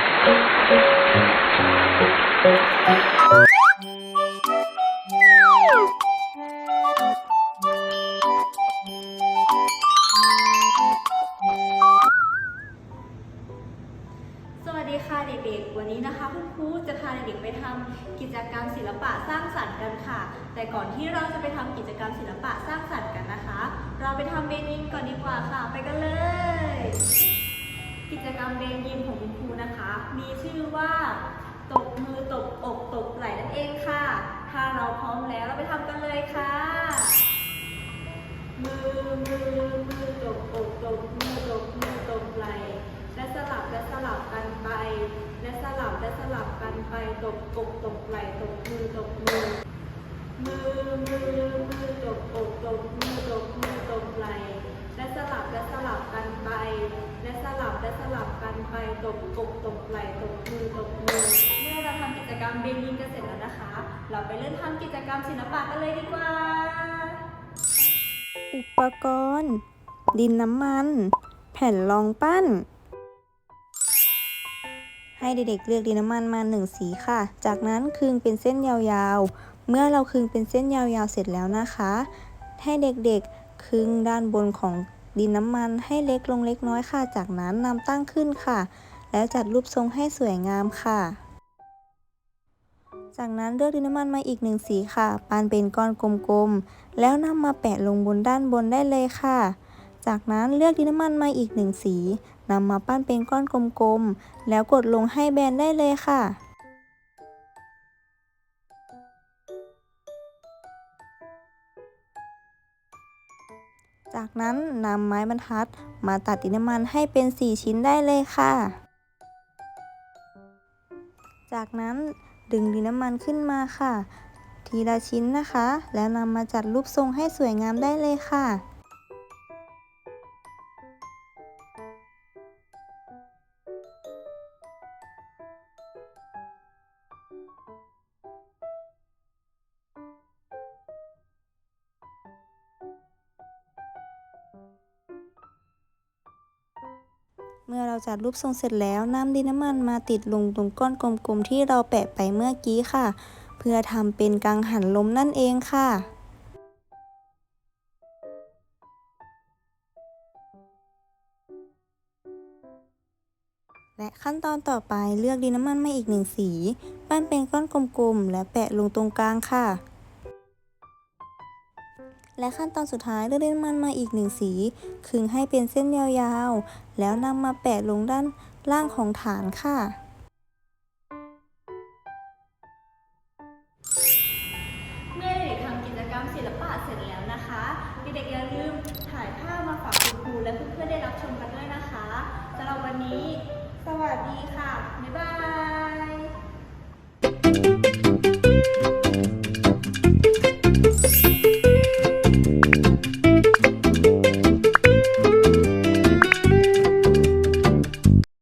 สวัสดีค่ะเด็กๆ วันนี้นะคะคุณครูจะพาเด็กๆไปทำกิจกรรมศิลปะสร้างสรรค์กันค่ะ แต่ก่อนที่เราจะไปทำกิจกรรมศิลปะสร้างสรรค์กันนะคะ เราไปทำเบนยิมก่อนดีกว่าค่ะ ไปกันเลย กิจกรรมเบนยิมของคุณครูนะคะ มีชื่อว่า ตบมือตบอกตบไหล่นั่นเองค่ะ ถ้าเราพร้อมแล้วเราไปทำกันเลยค่ะ มือมือมือตบอกตบมือตบมือตบไหล่และสลับและสลับกันไป และสลับและสลับกันไปตบอกตบไหล่ตบมือตบมือมือมือมือตบอกตบมือตบมือตบไหล่และสลับและสลับกันไป และสลับและสลับกันไปตบอกตบไหล่ตบมือตบมือ เมื่อเราทำ กรรมเบนยิงกันเสร็จแล้วนะคะ เราไปเริ่มทำกิจกรรมศิลปะกันเลยดีกว่า อุปกรณ์ ดินน้ำมัน แผ่นรองปั้น ให้เด็กๆเลือกดินน้ำมันมาหนึ่งสีค่ะ จากนั้นคึงเป็นเส้นยาวๆ เมื่อเราคึงเป็นเส้นยาวๆเสร็จแล้วนะคะ ให้เด็กๆคึงด้านบนของดินน้ำมันให้เล็กลงเล็กน้อยค่ะ จากนั้นนำตั้งขึ้นค่ะ แล้วจัดรูปทรงให้สวยงามค่ะ จากนั้นเลือกดินน้ำมันมาอีกหนึ่งสีค่ะ ปานเป็นก้อนกลมๆ แล้วนำมาแปะลงบนด้านบนได้เลยค่ะ จากนั้นเลือกดินน้ำมันมาอีกหนึ่งสีนำมาปั้นเป็นก้อนกลมๆ แล้วกดลงให้แบนได้เลยค่ะจากนั้นนำไม้บรรทัดมาตัดดินน้ำมันให้เป็น 4 ชิ้นได้เลยค่ะ จากนั้น ดึงดินน้ำมันขึ้นมาค่ะ ทีละชิ้นนะคะ แล้วนำมาจัดรูปทรงให้สวยงามได้เลยค่ะ เมื่อเราจัดรูปทรงเสร็จแล้วนำดินน้ำมันมาติดลงตรงก้อนกลมๆที่เราแปะไปเมื่อกี้ค่ะ เพื่อทำเป็นกังหันลมนั่นเองค่ะและขั้นตอนต่อไปเลือกดินน้ำมันมาอีกหนึ่งสี ปั้นเป็นก้อนกลมๆ และแปะลงตรงกลางค่ะ และขั้นตอนสุดท้ายเลือกดินน้ำมันมาอีกหนึ่งสีขึงให้เป็นเส้นยาวๆ แล้วนำมาแปะลงด้านล่างของฐานค่ะ เมื่อเด็กๆทำกิจกรรมศิลปะเสร็จแล้วนะคะเด็กๆอย่าลืมถ่ายภาพมาฝากคุณครูและเพื่อนๆได้รับชมกันด้วยนะคะสำหรับวันนี้ สวัสดีค่ะ บ๊ายบาย